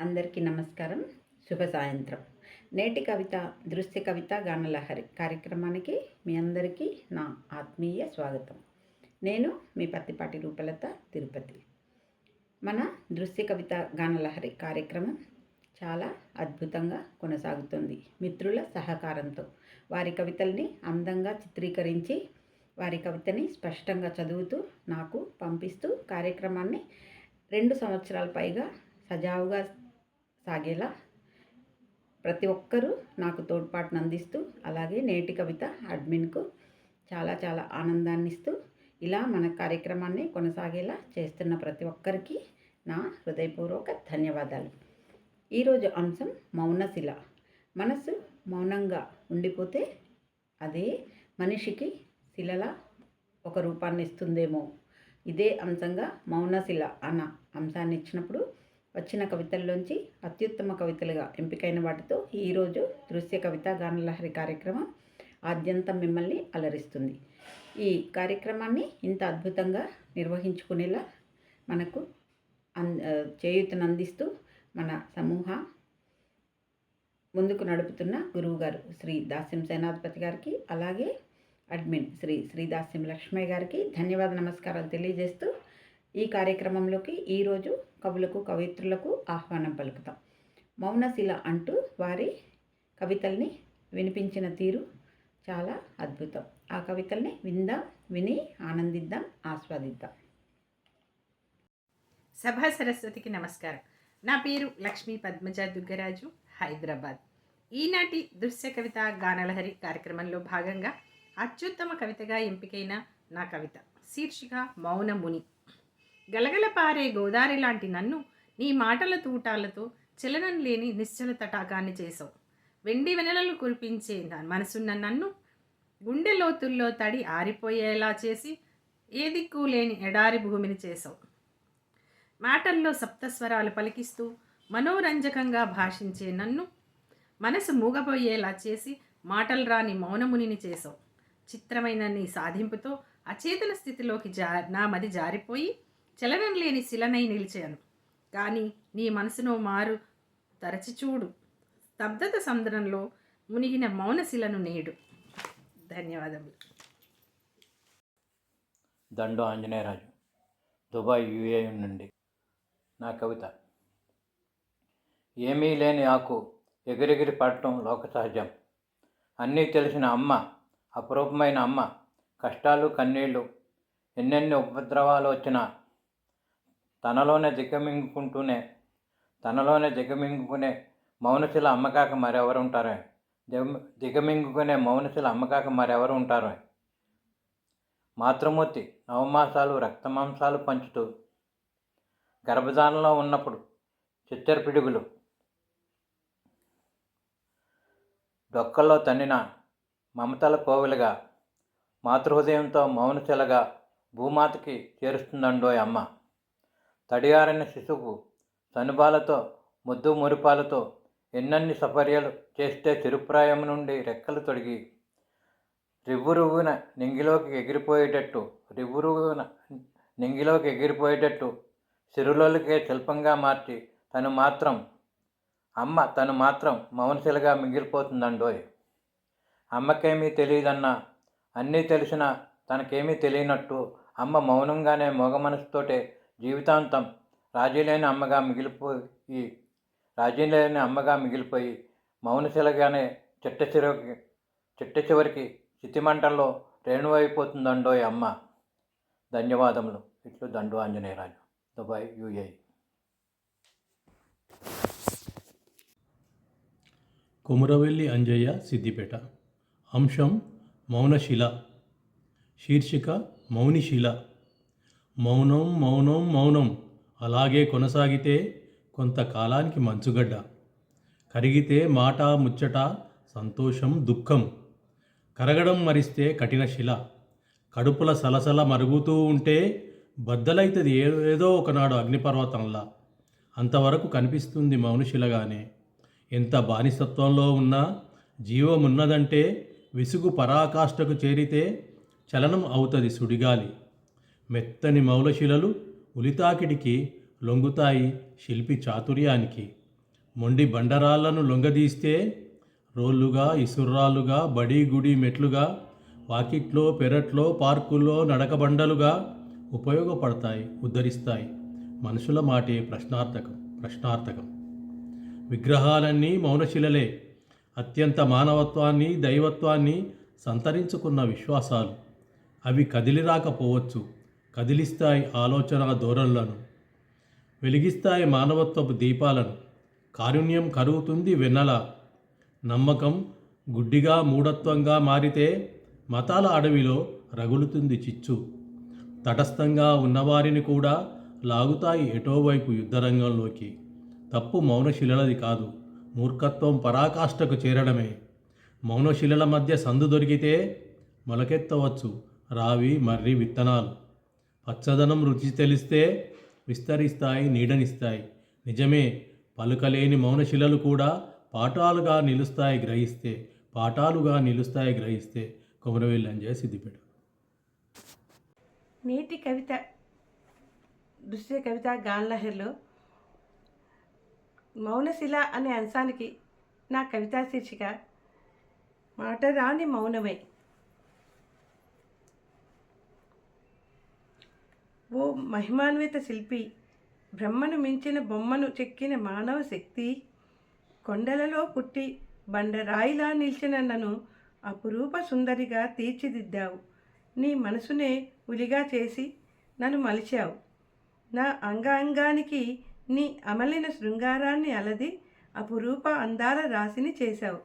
అందరికీ నమస్కారం. శుభ సాయంత్రం. నేటి కవిత దృశ్య కవిత గానలహరి కార్యక్రమానికి మీ అందరికీ నా ఆత్మీయ స్వాగతం. నేను మీ పత్తిపాటి రూపలత తిరుపతి. మన దృశ్య కవిత గానలహరి కార్యక్రమం చాలా అద్భుతంగా కొనసాగుతుంది. మిత్రుల సహకారంతో వారి కవితల్ని అందంగా చిత్రీకరించి వారి కవితని స్పష్టంగా చదువుతూ నాకు పంపిస్తూ కార్యక్రమాన్ని రెండు సంవత్సరాల పైగా సజావుగా సాగేలా ప్రతి ఒక్కరూ నాకు తోడ్పాటును అందిస్తూ అలాగే నేటి కవిత అడ్మిన్కు చాలా చాలా ఆనందాన్ని ఇస్తూ ఇలా మన కార్యక్రమాన్ని కొనసాగేలా చేస్తున్న ప్రతి ఒక్కరికి నా హృదయపూర్వక ధన్యవాదాలు. ఈరోజు అంశం మౌనశిల. మనసు మౌనంగా ఉండిపోతే అదే మనిషికి శిలలా ఒక రూపాన్ని ఇస్తుందేమో ఇదే అంశంగా మౌనశిల అన్న అంశాన్ని ఇచ్చినప్పుడు వచ్చిన కవితల్లోంచి అత్యుత్తమ కవితలుగా ఎంపికైన వాటితో ఈరోజు దృశ్య కవిత గానలహరి కార్యక్రమం ఆద్యంతం మిమ్మల్ని అలరిస్తుంది. ఈ కార్యక్రమాన్ని ఇంత అద్భుతంగా నిర్వహించుకునేలా మనకు అన్ చేయూతను అందిస్తూ మన సమూహ ముందుకు నడుపుతున్న గురువుగారు శ్రీ దాస్యం సేనాధిపతి గారికి అలాగే అడ్మిన్ శ్రీ శ్రీ దాస్యం లక్ష్మయ్య గారికి ధన్యవాద నమస్కారాలు తెలియజేస్తూ ఈ కార్యక్రమంలోకి ఈరోజు కవులకు కవిత్రులకు ఆహ్వానం పలుకుతాం. మౌనశిల అంటూ వారి కవితల్ని వినిపించిన తీరు చాలా అద్భుతం. ఆ కవితల్ని విందాం విని ఆనందిద్దాం ఆస్వాదిద్దాం. సభా సరస్వతికి నమస్కారం. నా పేరు లక్ష్మీ పద్మజ దుర్గరాజు హైదరాబాద్. ఈనాటి దృశ్య కవిత గానలహరి కార్యక్రమంలో భాగంగా అత్యుత్తమ కవితగా ఎంపికైన నా కవిత శీర్షిక మౌనముని. గలగల పారే గోదారి లాంటి నన్ను నీ మాటల తూటాలతో చలనం లేని నిశ్చల తటాకాన్ని చేసావు వెండి వెనలలు కురిపించే మనసున్న నన్ను గుండె లోతుల్లో తడి ఆరిపోయేలా చేసి ఏ దిక్కు లేని ఎడారి భూమిని చేసావు మాటల్లో సప్తస్వరాలు పలికిస్తూ మనోరంజకంగా భాషించే నన్ను మనసు మూగపోయేలా చేసి మాటలు రాని మౌనమునిని చేసావు చిత్రమైన నీ సాధింపుతో అచేతన స్థితిలోకి జా నా మది జారిపోయి చలనం లేని శిలనై నిలిచాను. కానీ నీ మనసును మారు తరచి చూడు. స్తబ్దత సంద్రంలో మునిగిన మౌనశిలను నేడు. ధన్యవాదములు. దండో ఆంజనేయరాజు దుబాయ్ యుఏ నుండి నా కవిత. ఏమీ లేని ఆకు ఎగిరెగిరి పడటం లోక సహజం అన్నీ తెలిసిన అమ్మ అపురూపమైన అమ్మ కష్టాలు కన్నీళ్ళు ఎన్నెన్ని ఉపద్రవాలు వచ్చినా తనలోనే దిగమింగుకుంటూనే తనలోనే దిగమింగుకునే మౌనశిల అమ్మకాక మరెవరు ఉంటారు? దిగమింగుకునే మౌనశిల అమ్మకాక మరెవరు ఉంటారు? మాతృమూర్తి నవమాసాలు రక్తమాంసాలు పంచుతూ గర్భధానంలో ఉన్నప్పుడు చిత్తర పిడుగులు డొక్కల్లో తన్నిన మమతల కోవిలుగా మాతృహృదయంతో మౌనశిలగా భూమాతకి చేరుస్తుందండోయ్ అమ్మ. తడియారిన శిశువు సనుబాలతో ముద్దు మురిపాలతో ఎన్నన్ని సపర్యలు చేస్తే చిరుప్రాయం నుండి రెక్కలు తొడిగి రివ్వురువ్వున నింగిలోకి ఎగిరిపోయేటట్టు రివ్వురువ్వున నింగిలోకి ఎగిరిపోయేటట్టు సిరులోలకే శిల్పంగా మార్చి తను మాత్రం అమ్మ తను మాత్రం మౌనశిలగా మిగిలిపోతుందండోయ్. అమ్మకేమీ తెలియదన్నా అన్నీ తెలిసినా తనకేమీ తెలియనట్టు అమ్మ మౌనంగానే మొగ మనసుతోటే జీవితాంతం రాజీలేని అమ్మగా మిగిలిపోయి రాజీలేని అమ్మగా మిగిలిపోయి మౌనశిలగానే చిట్ట చివరికి చిట్ట చివరికి చితిమంటల్లో రేణువైపోతుందండోయ్ అమ్మ. ధన్యవాదములు. ఇట్లు దండు ఆంజనేయరాజు దుబాయ్ యుఏ. కుమరవెల్లి అంజయ్య సిద్దిపేట. అంశం మౌనశిల. శీర్షిక మౌనిశిల. మౌనం మౌనం మౌనం. అలాగే కొనసాగితే కొంతకాలానికి మంచుగడ్డ. కరిగితే మాట ముచ్చట సంతోషం దుఃఖం. కరగడం మరిస్తే కఠిన శిల. కడుపుల సలసల మరుగుతూ ఉంటే బద్దలైతుంది ఏదో ఒకనాడు అగ్నిపర్వతంలా. అంతవరకు కనిపిస్తుంది మౌనశిలగానే ఎంత బానిసత్వంలో ఉన్నా జీవమున్నదంటే విసుగు పరాకాష్ఠకు చేరితే చలనం అవుతుంది సుడిగాలి. మెత్తని మౌలశిలలు ఉలితాకిడికి లొంగుతాయి శిల్పి చాతుర్యానికి. మొండి బండరాళ్ళను లొంగదీస్తే రోళ్ళుగా ఇసుర్రాలుగా బడి గుడి మెట్లుగా వాకిట్లో పెరట్లో పార్కుల్లో నడకబండలుగా ఉపయోగపడతాయి ఉద్ధరిస్తాయి. మనుషుల మాటే ప్రశ్నార్థకం ప్రశ్నార్థకం. విగ్రహాలన్నీ మౌనశిలలే. అత్యంత మానవత్వాన్ని దైవత్వాన్ని సంతరించుకున్న విశ్వాసాలు. అవి కదిలిరాకపోవచ్చు. కదిలిస్తాయి ఆలోచన ధోరణులను వెలిగిస్తాయి మానవత్వపు దీపాలను. కారుణ్యం కరుగుతుంది వెన్నెల. నమ్మకం గుడ్డిగా మూఢత్వంగా మారితే మతాల అడవిలో రగులుతుంది చిచ్చు. తటస్థంగా ఉన్నవారిని కూడా లాగుతాయి ఎటోవైపు యుద్ధరంగంలోకి. తప్పు మౌనశిలలది కాదు మూర్ఖత్వం పరాకాష్ఠకు చేరడమే. మౌనశిలల మధ్య సందు దొరికితే మొలకెత్తవచ్చు రావి మర్రి విత్తనాలు. పచ్చదనం రుచి తెలిస్తే విస్తరిస్తాయి నీడనిస్తాయి. నిజమే పలుకలేని మౌనశిలలు కూడా పాఠాలుగా నిలుస్తాయి గ్రహిస్తే పాఠాలుగా నిలుస్తాయి గ్రహిస్తే. కొమరవెల్లి అంజయ్య సిద్దిపేట. నేటి కవిత దృశ్య కవిత గాన్లహర్లో మౌనశిల అనే అంశానికి నా కవితా శీర్షిక మాట రాని మౌనమే. ఓ మహిమాన్విత శిల్పి బ్రహ్మను మించిన బొమ్మను చెక్కిన మానవ శక్తి. కొండలలో పుట్టి బండరాయిలా నిలిచిన నన్ను అపురూప సుందరిగా తీర్చిదిద్దావు. నీ మనసునే ఉలిగా చేసి నన్ను మలిచావు. నా అంగాంగానికి నీ అమలిన శృంగారాన్ని అలది అపురూప అందాల రాశిని చేశావు.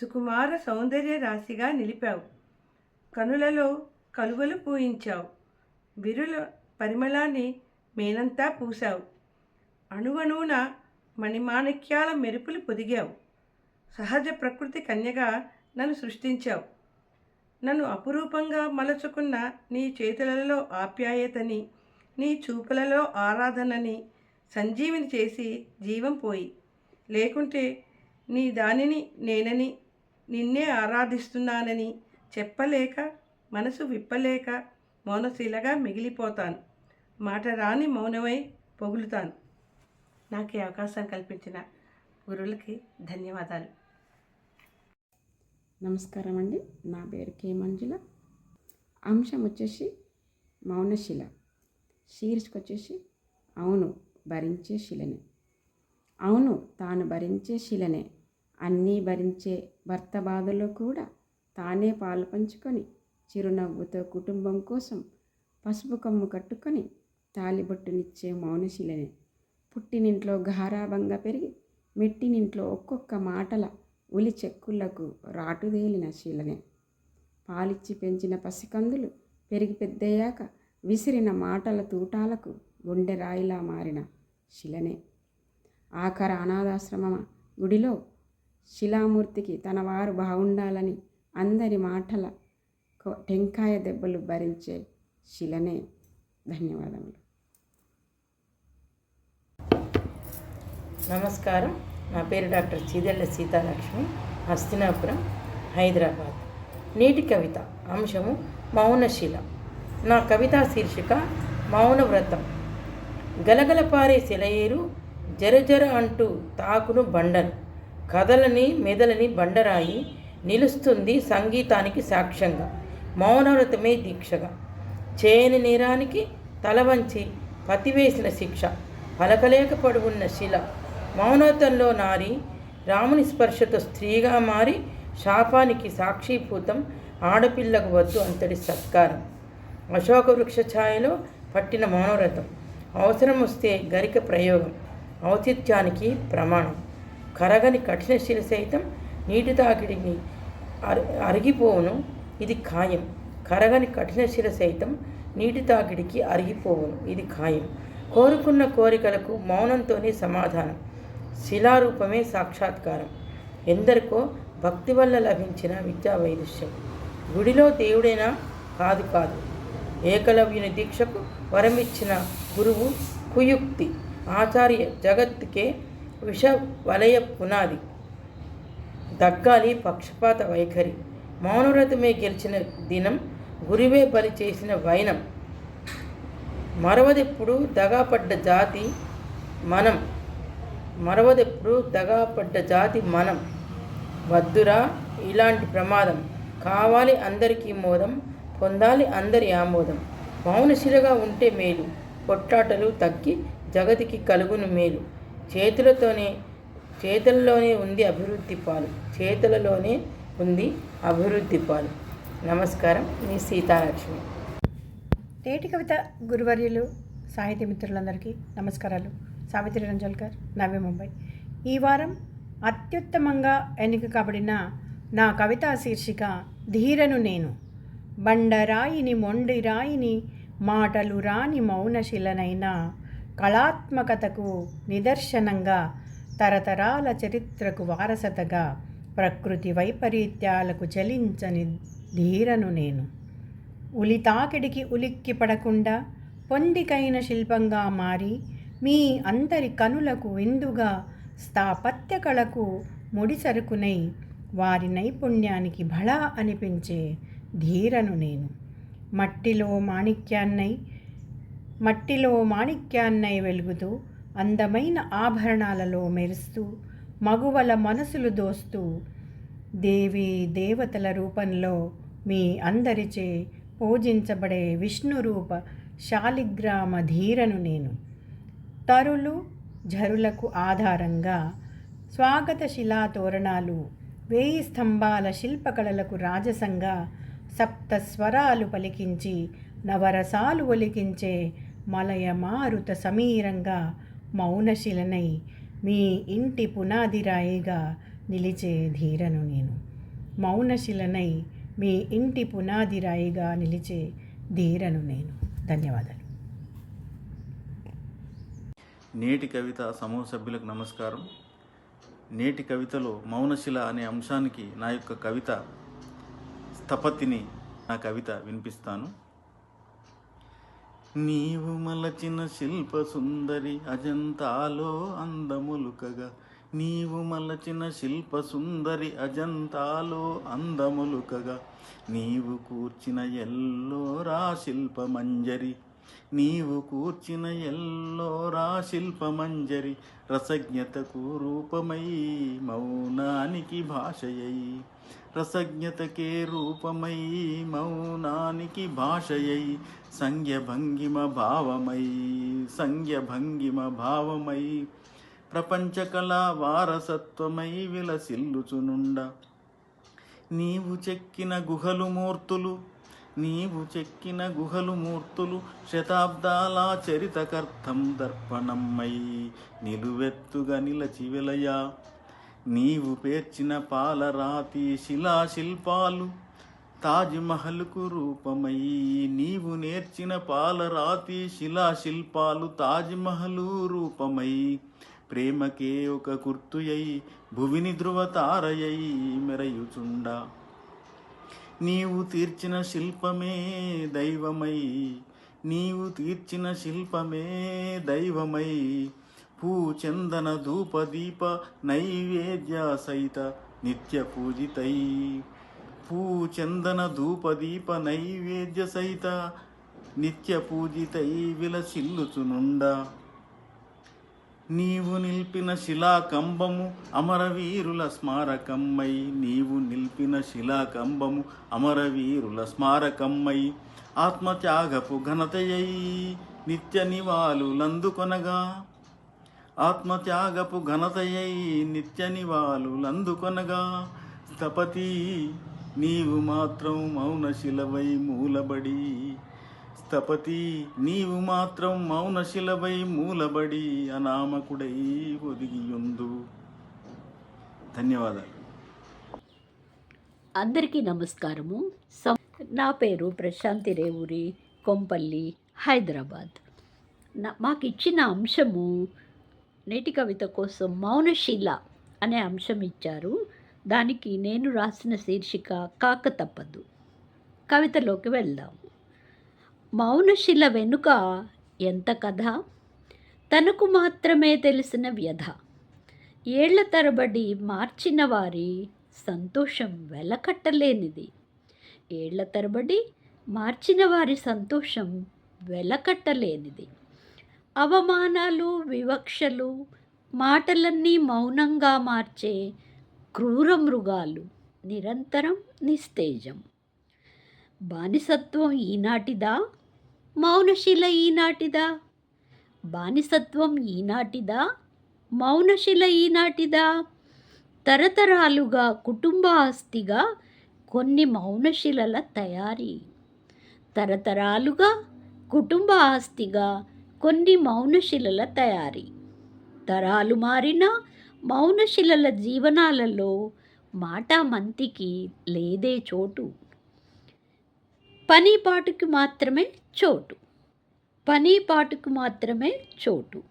సుకుమార సౌందర్య రాశిగా నిలిపావు. కనులలో కలువలు పూయించావు. విరుల పరిమళాన్ని మేనంతా పూశావు. అణువణువున మణిమాణిక్యాల మెరుపులు పొదిగావు. సహజ ప్రకృతి కన్యగా నన్ను సృష్టించావు. నన్ను అపురూపంగా మలచుకున్న నీ చేతులలో ఆప్యాయతని నీ చూపులలో ఆరాధనని సంజీవిని చేసి జీవం పోయి. లేకుంటే నీ దానిని నేనని నిన్నే ఆరాధిస్తున్నానని చెప్పలేక మనసు విప్పలేక మౌనశీలగా మిగిలిపోతాను. మాట రాని మౌనమై పొగులుతాను. నాకు ఈ అవకాశం కల్పించిన గురువులకి ధన్యవాదాలు. నమస్కారం అండి. నా పేరు కే మంజుల అంశం వచ్చేసి మౌనశిల. శీర్షిక వచ్చేసి అవును భరించే శిలనే. అవును తాను భరించే శిలనే. అన్నీ భరించే భర్త బాధలో కూడా తానే పాలు పంచుకొని చిరునవ్వుతో కుటుంబం కోసం పసుపు కమ్ము కట్టుకొని తాలిబొట్టునిచ్చే మౌనశిలనే. పుట్టినింట్లో గారాభంగా పెరిగి మెట్టినింట్లో ఒక్కొక్క మాటల ఉలి చెక్కులకు రాటుదేలిన శీలనే. పాలిచ్చి పెంచిన పసికందులు పెరిగి పెద్దయ్యాక విసిరిన మాటల తూటాలకు గుండె రాయిలా మారిన శిలనే. ఆఖర అనాథాశ్రమ గుడిలో? శిలామూర్తికి తన వారు బాగుండాలని అందరి మాటల టెంకాయ దెబ్బలు భరించే శిలనే. ధన్యవాదములు. నమస్కారం. నా పేరు డాక్టర్ చీదెళ్ళ సీతాలక్ష్మి హస్తినాపురం హైదరాబాద్. నేటి కవిత అంశము మౌనశిల. నా కవితా శీర్షిక మౌన వ్రతం. గలగల పారే శిలయేరు జరజర అంటూ తాకును బండను. కథలని మెదలని బండరాయి నిలుస్తుంది సంగీతానికి సాక్ష్యంగా. మౌనవ్రతమే దీక్షగా. చేయని నేరానికి తలవంచి పతివేసిన శిక్ష. పలకలేక పడువున్న శిల. మౌనతంలో నారి రాముని స్పర్శతో స్త్రీగా మారి శాపానికి సాక్షీభూతం ఆడపిల్లకు వద్దు అంతటి సత్కారం. అశోక వృక్ష ఛాయలో పట్టిన మౌనవ్రతం. అవసరం వస్తే గరిక ప్రయోగం. ఔచిత్యానికి ప్రమాణం. కరగని కఠిన శిల సైతం నీటి తాకిడిని అరిగిపోవును ఇది ఖాయం. కరగని కఠిన శిల సైతం నీటి తాకిడికి అరిగిపోవును ఇది ఖాయం. కోరుకున్న కోరికలకు మౌనంతోనే సమాధానం. శిలారూపమే సాక్షాత్కారం. ఎందరికో భక్తి వల్ల లభించిన విద్యా వైదుష్యం. గుడిలో దేవుడైనా? కాదు కాదు. ఏకలవ్యుని దీక్షకు వరమిచ్చిన గురువు కుయుక్తి. ఆచార్య జగత్తుకే విష వలయ పునాది. దగ్గాలి పక్షపాత వైఖరి. మౌనవ్రతమే గెలిచిన దినం గురివే బలి చేసిన వైనం. మరవదెప్పుడు దగాపడ్డ జాతి మనం మరవదెప్పుడు దగాపడ్డ జాతి మనం. వద్దురా ఇలాంటి ప్రమాదం. కావాలి అందరికీ మోదం పొందాలి అందరి ఆమోదం. మౌనశిలగా ఉంటే మేలు. కొట్లాటలు తగ్గి జగతికి కలుగును మేలు. చేతులతోనే చేతుల్లోనే ఉంది అభివృద్ధి పాలు. చేతులలోనే ఉంది అభివృద్ధి పాలు. నమస్కారం. మీ సీతాలక్ష్మి. నేటి కవిత గురువర్యులు సాహితీ మిత్రులందరికీ నమస్కారాలు. సావిత్రి రంజల్కర్ నవ్య ముంబై. ఈ వారం అత్యుత్తమంగా ఎన్నిక కాబడిన నా కవితా శీర్షిక ధీరను నేను. బండరాయిని మొండి రాయిని మాటలు రాని మౌనశిలనైన కళాత్మకతకు నిదర్శనంగా తరతరాల చరిత్రకు వారసతగా ప్రకృతి వైపరీత్యాలకు చలించని ధీరను నేను. ఉలి తాకిడికి ఉలిక్కి పడకుండా పొందికైన శిల్పంగా మారి మీ అందరి కనులకు విందుగా స్థాపత్య కళకు ముడిసరుకునై వారి నైపుణ్యానికి భళా అనిపించే ధీరను నేను. మట్టిలో మాణిక్యాన్నై మట్టిలో మాణిక్యాన్నై వెలుగుతూ అందమైన ఆభరణాలలో మెరుస్తూ మగువల మనసులు దోస్తూ దేవి దేవతల రూపంలో మీ అందరిచే పూజించబడే విష్ణు రూప శాలిగ్రామ ధీరను నేను. తరులు ఝరులకు ఆధారంగా స్వాగత శిలా తోరణాలు వేయి స్తంభాల శిల్పకళలకు రాజసంగా సప్త స్వరాలు పలికించి నవరసాలు ఒలికించే మలయ మారుత సమీరంగా మౌనశిలనై మీ ఇంటి పునాదిరాయిగా నిలిచే ధీరను నేను. మౌనశిలనై మీ ఇంటి పునాదిరాయిగా నిలిచే ధీరను నేను. ధన్యవాదాలు. నేటి కవిత సమూహ సభ్యులకు నమస్కారం. నేటి కవితలో మౌనశిల అనే అంశానికి నా యొక్క కవిత స్థపతిని నా కవిత వినిపిస్తాను. నీవు మలచిన శిల్ప సుందరి అజంతాలో అందములుకగా. నీవు మలచిన శిల్ప సుందరి అజంతాలో అందములుకగా. నీవు కూర్చిన ఎల్లోరా శిల్పమంజరి నీవు కూర్చిన ఎల్లోరా శిల్పమంజరి రసజ్ఞతకు రూపమై మౌనానికి భాషయై. రసజ్ఞతకే రూపమై మౌనానికి భాషయై. సంజ్ఞ భంగిమ భావమై సంజ్ఞ భంగిమ భావమై. ప్రపంచ కళా వారసత్వమై విలసిల్లుచునుండ. నీవు చెక్కిన గుహలు మూర్తులు నీవు చెక్కిన గుహలు మూర్తులు శతాబ్దాల చరితకర్థం దర్పణమ్మై నిలువెత్తుగా నిలచి వెలయా. నీవు పేర్చిన పాలరాతి శిలాశిల్పాలు తాజ్మహల్కు రూపమై. నీవు నేర్చిన పాలరాతి శిలాశిల్పాలు తాజ్మహలు రూపమై. ప్రేమకే ఒక కుర్తుయై భువిని ధృవతారయై మెరయుచుండా. నీవు తీర్చిన శిల్పమే దైవమై నీవు తీర్చిన శిల్పమే దైవమై. పూచందన ధూప దీప నైవేద్య సహిత నిత్య పూజితై. పూచందన ధూప దీప నైవేద్య సహిత నిత్య పూజితై విలసిల్లుచునుండా. నీవు నిలిపిన శిలాకంబము అమరవీరుల స్మారకమ్మై. నీవు నిలిపిన శిలాకంబము అమరవీరుల స్మారకమ్మై. ఆత్మత్యాగపు ఘనతయై నిత్య నివాళులందుకొనగా. ఆత్మత్యాగపు ఘనతయై నిత్య నివాళులందుకొనగా. స్థపతి నీవు మాత్రం మౌనశిలవై మూలబడి స్థపతి నీవు మాత్రం మౌనశిలవై మూలబడి అనామకుడై ఒదిగియుందు ధన్యవాదాలు. అందరికీ నమస్కారము. నా పేరు ప్రశాంతి రేవూరి కొంపల్లి హైదరాబాద్. నా మాకు ఇచ్చిన అంశము నేటి కవిత కోసం మౌనశీల అనే అంశం ఇచ్చారు. దానికి నేను రాసిన శీర్షిక కాక తప్పదు కవితలోకి వెళ్దాం. మౌనశిల వెనుక ఎంత కథ? తనకు మాత్రమే తెలిసిన వ్యధ. ఏళ్ళ తరబడి మార్చిన వారి సంతోషం వెలకట్టలేనిది. ఏళ్ళ తరబడి మార్చిన వారి సంతోషం వెలకట్టలేనిది. అవమానాలు వివక్షలు మాటలన్నీ మౌనంగా మార్చే క్రూర మృగాలు నిరంతరం నిస్తేజం. బానిసత్వం ఈనాటిదా? మౌనశిల ఈనాటిదా? బానిసత్వం ఈనాటిదా? మౌనశిల ఈనాటిదా? తరతరాలుగా కుటుంబ ఆస్తిగా కొన్ని మౌనశిలల తయారీ. తరతరాలుగా కుటుంబ ఆస్తిగా కొన్ని మౌనశిలల తయారీ. తరాలు మారిన మౌనశిలల జీవనాలలో మాట మంతికి లేదే చోటు. పని పాటుకు మాత్రమే చోటు. పని పాటుకు మాత్రమే చోటు.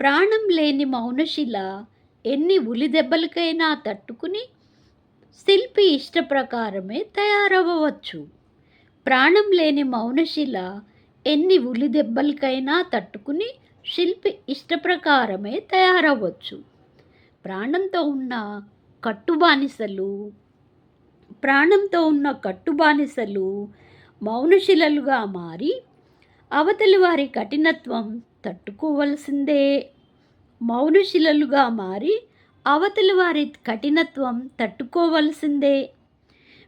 ప్రాణం లేని మౌనశిల ఎన్ని ఉలి దెబ్బలకైనా తట్టుకుని శిల్పి ఇష్ట ప్రకారమే తయారవ్వవచ్చు. ప్రాణం లేని మౌనశిల ఎన్ని ఉలి దెబ్బలకైనా తట్టుకుని శిల్పి ఇష్ట ప్రకారమే తయారవ్వచ్చు. ప్రాణంతో ఉన్న కట్టుబానిసలు ప్రాణంతో ఉన్న కట్టుబానిసలు మౌనశిలలుగా మారి అవతలి వారి కఠినత్వం తట్టుకోవలసిందే. మౌనశిలలుగా మారి అవతలి వారి కఠినత్వం తట్టుకోవలసిందే.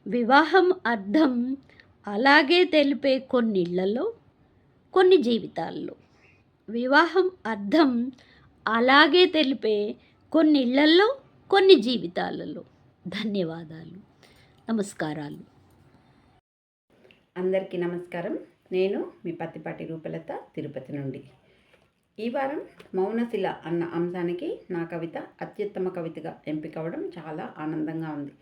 వివాహం అర్థం అలాగే తెలిపే కొన్నిళ్ళలో కొన్ని జీవితాల్లో. వివాహం అర్థం అలాగే తెలిపే కొన్నిళ్ళల్లో కొన్ని జీవితాలలో. ధన్యవాదాలు. నమస్కారాలు. అందరికీ నమస్కారం. నేను మీ పత్తిపాటి రూపలత తిరుపతి నుండి. ఈ వారం మౌనశిల అన్న అంశానికి నా కవిత అత్యుత్తమ కవితగా ఎంపిక చాలా ఆనందంగా ఉంది.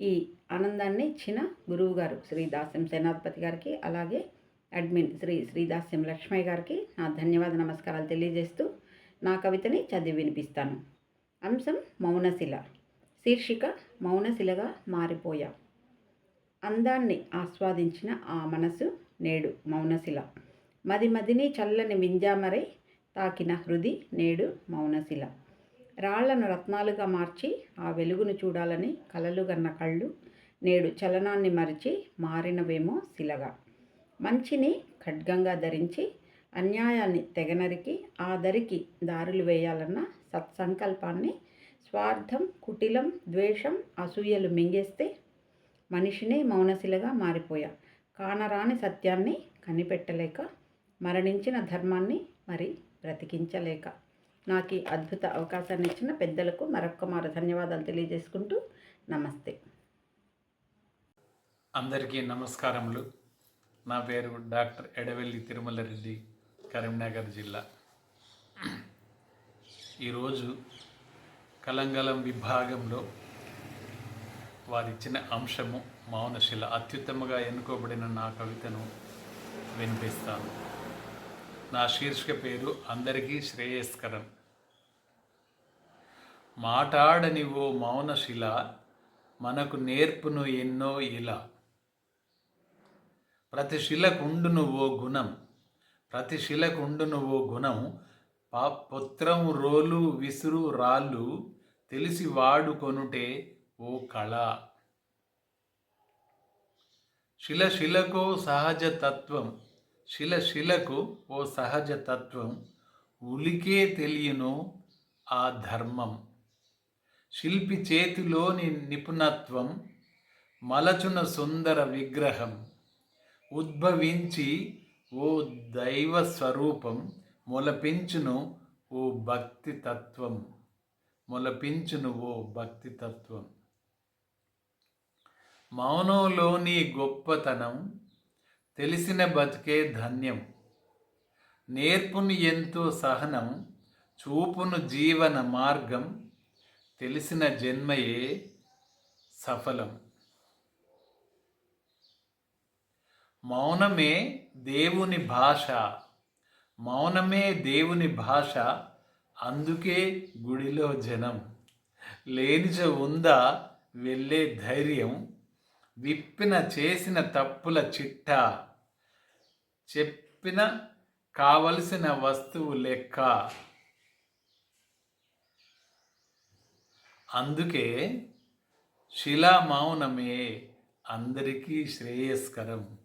ఈ ఆనందాన్ని ఇచ్చిన గురువు గారు శ్రీ దాస్యం సేనాధిపతి గారికి అలాగే అడ్మిన్ శ్రీ శ్రీదాస్యం లక్ష్మయ్య గారికి నా ధన్యవాద నమస్కారాలు తెలియజేస్తూ నా కవితని చదివి వినిపిస్తాను. అంశం మౌనశిల. శీర్షిక మౌనశిలగా మారిపోయా. అందాన్ని ఆస్వాదించిన ఆ మనసు నేడు మౌనశిల. మది మదిని చల్లని వింజామరై తాకిన హృది నేడు మౌనశిల. రాళ్ళను రత్నాలుగా మార్చి ఆ వెలుగును చూడాలని కలలుగన్న కళ్ళు నేడు చలనాన్ని మరిచి మారినవేమో శిలగా. మంచిని ఖడ్గంగా ధరించి అన్యాయాన్ని తెగనరికి ఆ దరికి దారులు వేయాలన్న సత్సంకల్పాన్ని స్వార్థం కుటిలం ద్వేషం అసూయలు మింగేస్తే మనిషినే మౌనశిలగా మారిపోయా. కానరాని సత్యాన్ని కనిపెట్టలేక మరణించిన ధర్మాన్ని మరి బ్రతికించలేక. నాకు ఈ అద్భుత అవకాశాన్ని ఇచ్చిన పెద్దలకు మరొక్క మారు ధన్యవాదాలు తెలియజేసుకుంటూ నమస్తే. అందరికీ నమస్కారములు. నా పేరు డాక్టర్ ఎడవెల్లి తిరుమల రెడ్డి కరీంనగర్ జిల్లా. ఈరోజు కలంగలం విభాగంలో వారిచ్చిన అంశము మౌనశిల అత్యుత్తమగా ఎన్నుకోబడిన నా కవితను వినిపిస్తాను. నా శీర్షిక పేరు అందరికీ శ్రేయస్కరం. మాటాడని ఓ మౌనశిల మనకు నేర్పును ఎన్నో ఇలా. ప్రతి శిలకుండును ఓ గుణం ప్రతి శిలకుండును ఓ గుణం పా పుత్రం రోలు విసురు రాళ్ళు తెలిసి వాడుకొనుటే ఓ కళ. శిల శిలకు సహజ తత్వం. శిల శిలకు ఓ సహజ తత్వం. ఉలికే తెలియను ఆ ధర్మం. శిల్పి చేతిలోని నిపుణత్వం మలచున సుందర విగ్రహం. ఉద్భవించి ఓ దైవ స్వరూపం మొలపించును ఓ భక్తి తత్వం. మొలపించును ఓ భక్తి తత్వం. మౌనంలోని గొప్పతనం తెలిసిన బతికే ధన్యం. నేర్పుని ఎంతో సహనం చూపును జీవన మార్గం తెలిసిన జన్మయే సఫలం. మౌనమే దేవుని భాష మౌనమే దేవుని భాష అందుకే గుడిలో జనం. లేనిచ ఉందా వెళ్ళే ధైర్యం విప్పిన చేసిన తప్పుల చిట్టా. చెప్పిన కావలసిన వస్తువు లెక్క. అందుకే శిలా మౌనమే అందరికీ శ్రేయస్కరం.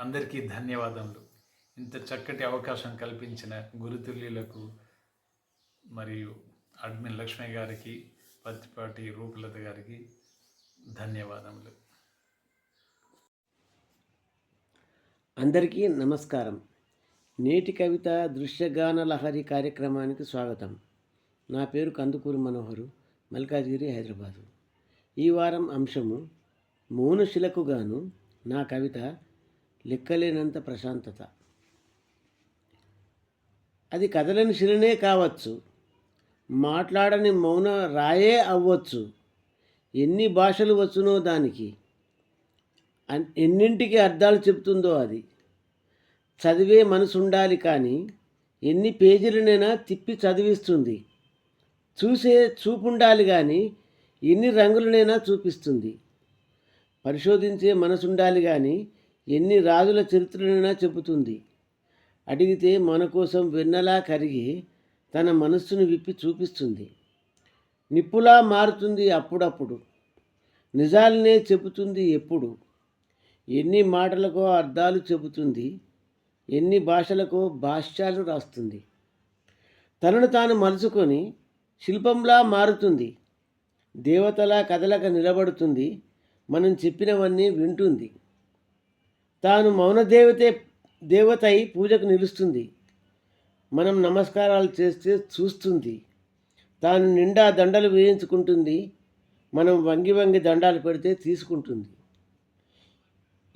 అందరికీ ధన్యవాదములు. ఇంత చక్కటి అవకాశం కల్పించిన గురుతుల్యులకు మరియు అడ్మిన్ లక్ష్మి గారికి పత్తిపాటి రూపలత గారికి ధన్యవాదములు. అందరికీ నమస్కారం. నేటి కవిత దృశ్యగాన లహరి కార్యక్రమానికి స్వాగతం. నా పేరు కందుకూరి మనోహరు మల్కాజ్గిరి హైదరాబాదు. ఈ వారం అంశము మౌనశిలకు గాను నా కవిత లెక్కలేనంత ప్రశాంతత. అది కదలని శిలనే కావచ్చు మాట్లాడని మౌన రాయే అవ్వచ్చు ఎన్ని భాషలు వచ్చునో దానికి. అన్- ఎన్నింటికి అర్థాలు చెప్తుందో అది. చదివే మనసు ఉండాలి కానీ ఎన్ని పేజీలనైనా తిప్పి చదివిస్తుంది. చూసే చూపు ఉండాలి కానీ ఎన్ని రంగులనైనా చూపిస్తుంది. పరిశోధించే మనసు ఉండాలి కానీ ఎన్ని రాజుల చరిత్రనైనా చెబుతుంది. అడిగితే మన కోసం వెన్నలా కరిగి తన మనస్సును విప్పి చూపిస్తుంది. నిప్పులా మారుతుంది అప్పుడప్పుడు. నిజాలనే చెబుతుంది ఎప్పుడు. ఎన్ని మాటలకో అర్థాలు చెబుతుంది. ఎన్ని భాషలకో భాష్యాలు రాస్తుంది. తనను తాను మలుచుకొని శిల్పంలా మారుతుంది. దేవతలా కదలక నిలబడుతుంది. మనం చెప్పినవన్నీ వింటుంది. తాను మౌన దేవతే పూజకు నిలుస్తుంది. మనం నమస్కారాలు చేస్తే చూస్తుంది. తాను నిండా దండలు వేయించుకుంటుంది. మనం వంగి వంగి దండాలు పెడితే తీసుకుంటుంది.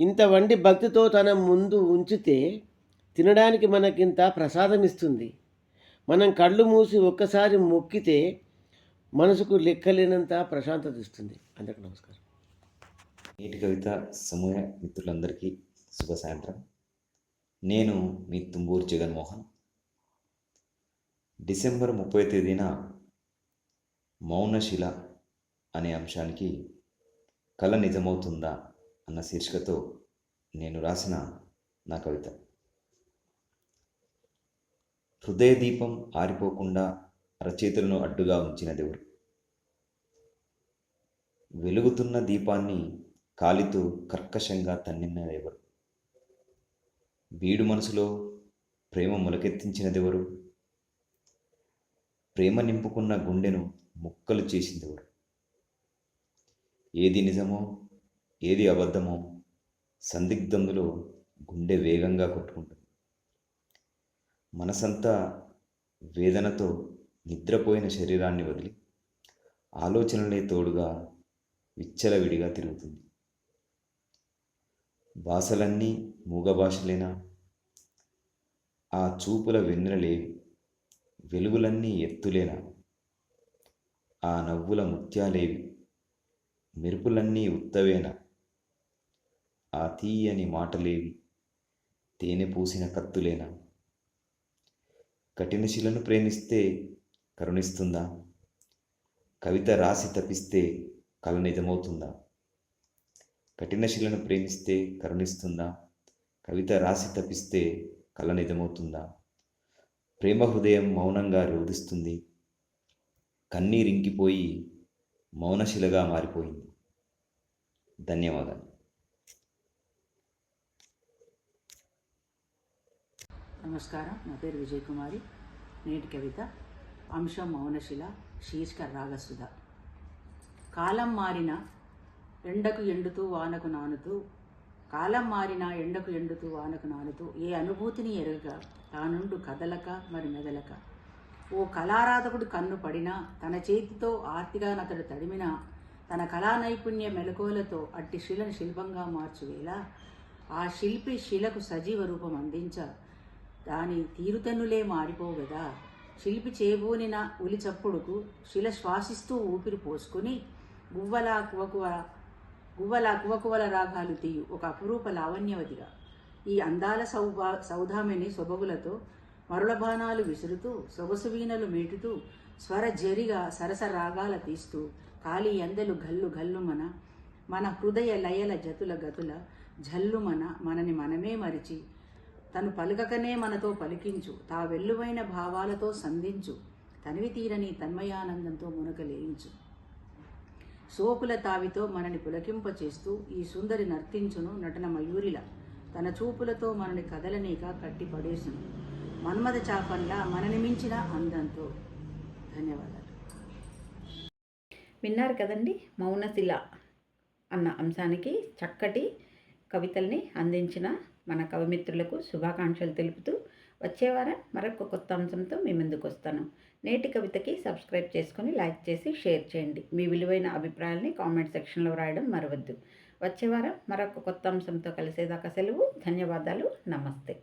ఇంత వండి భక్తితో తన ముందు ఉంచితే తినడానికి మనకింత ప్రసాదం ఇస్తుంది మనం కళ్ళు మూసి ఒక్కసారి మొక్కితే మనసుకు లెక్కలేనంత ప్రశాంతత ఇస్తుంది అందరికి నమస్కారం. నేటి కవిత సమూహ మిత్రులందరికీ శుభ సాయంత్రం. నేను మీ తుంబూరు జగన్మోహన్. డిసెంబర్ ముప్పై తేదీన మౌనశిల అనే అంశానికి కళ నిజమవుతుందా అన్న శీర్షికతో నేను రాసిన నా కవిత. హృదయ దీపం ఆరిపోకుండా రచయితలను అడ్డుగా ఉంచిన దేవుడు. వెలుగుతున్న దీపాన్ని కాలితో కర్కశంగా తన్నినదెవరు వీడు మనసులో ప్రేమ మొలకెత్తించినదెవరు ప్రేమ నింపుకున్న గుండెను ముక్కలు చేసిందెవరు? ఏది నిజమో ఏది అబద్ధమో సందిగ్ధంలో గుండె వేగంగా కొట్టుకుంటుంది. మనసంతా వేదనతో నిద్రపోయిన శరీరాన్ని వదిలి ఆలోచనలే తోడుగా విచ్చలవిడిగా తిరుగుతుంది. భాషలన్నీ మూగ భాషలేనా? ఆ చూపుల వెన్నెలలేవి వెలుగులన్నీ ఎత్తులేనా? ఆ నవ్వుల ముత్యాలేవి. మెరుపులన్నీ ఉత్తవేనా? ఆ తీయని మాటలేవి. తేనె పూసిన కత్తులేనా? కఠిన శిలను ప్రేమిస్తే కరుణిస్తుందా? కవిత రాసి తప్పిస్తే కల నిజమవుతుందా కఠిన శిలను ప్రేమిస్తే కరుణిస్తుందా? కవిత రాసి తప్పిస్తే కల నిజమవుతుందా ప్రేమ హృదయం మౌనంగా రోధిస్తుంది. కన్నీరింకిపోయి మౌనశిలగా మారిపోయింది. ధన్యవాదాలు. నమస్కారం. నా పేరు విజయ్ కుమారి నేటి కవిత. అంశం మౌనశిల శీర్షిక రాగసుధ. కాలం మారిన ఎండకు ఎండుతూ వానకు నానుతూ కాలం మారిన ఎండకు ఎండుతూ వానకు నానుతూ ఏ అనుభూతిని ఎరగక తానుండు కదలక మరి మెదలక? ఓ కళారాధకుడు కన్ను పడినా తన చేతితో ఆర్తిగా నతడు తడిమిన తన కళా నైపుణ్య మెలకువలతో అట్టి శిలను శిల్పంగా మార్చువేళ ఆ శిల్పి శిలకు సజీవ రూపం అందించ దాని తీరుతెన్నులే మారిపోగదా శిల్పి చేబూనిన ఉలి చప్పుడుకు శిల శ్వాసిస్తూ ఊపిరి పోసుకుని గువ్వలా కువకువ గువ్వల కువకువల రాగాలు తీయు ఒక అపురూప లావణ్యవతిగా. ఈ అందాల సౌభా సౌధామిని సొబగులతో మరుల బాణాలు విసురుతూ సొగసు వీణలు మీటుతూ స్వర జరిగా సరస రాగాల తీస్తూ కాలి అందెలు గల్లు గల్లుమన మన హృదయ లయల జతుల గతుల జల్లుమన మనని మనమే మరిచి తను పలుకకనే మనతో పలికించు తా వెల్లువైన భావాలతో సంధించు తనివి తీరని తన్మయానందంతో మునకలేయించు సోకుల తావితో మనని పులకింపచేస్తూ ఈ సుందరి నర్తించును నటన మయూరిల తన చూపులతో మనని కదలనీక కట్టి పడేసును. మన్మద చాపంలా మనని మించిన అందంతో. ధన్యవాదాలు. విన్నారు కదండి మౌనశిల అన్న అంశానికి చక్కటి కవితల్ని అందించిన మన కవిమిత్రులకు శుభాకాంక్షలు తెలుపుతూ వచ్చే వారం మరొక కొత్త అంశంతో మీ ముందుకు వస్తాను. నేటి కవితకి సబ్స్క్రైబ్ చేసుకొని లైక్ చేసి షేర్ చేయండి. మీ విలువైన అభిప్రాయాల్ని కామెంట్ సెక్షన్లో రాయడం మరవద్దు. వచ్చే వారం మరొక కొత్త అంశంతో కలిసేదాకా సెలవు. ధన్యవాదాలు. నమస్తే.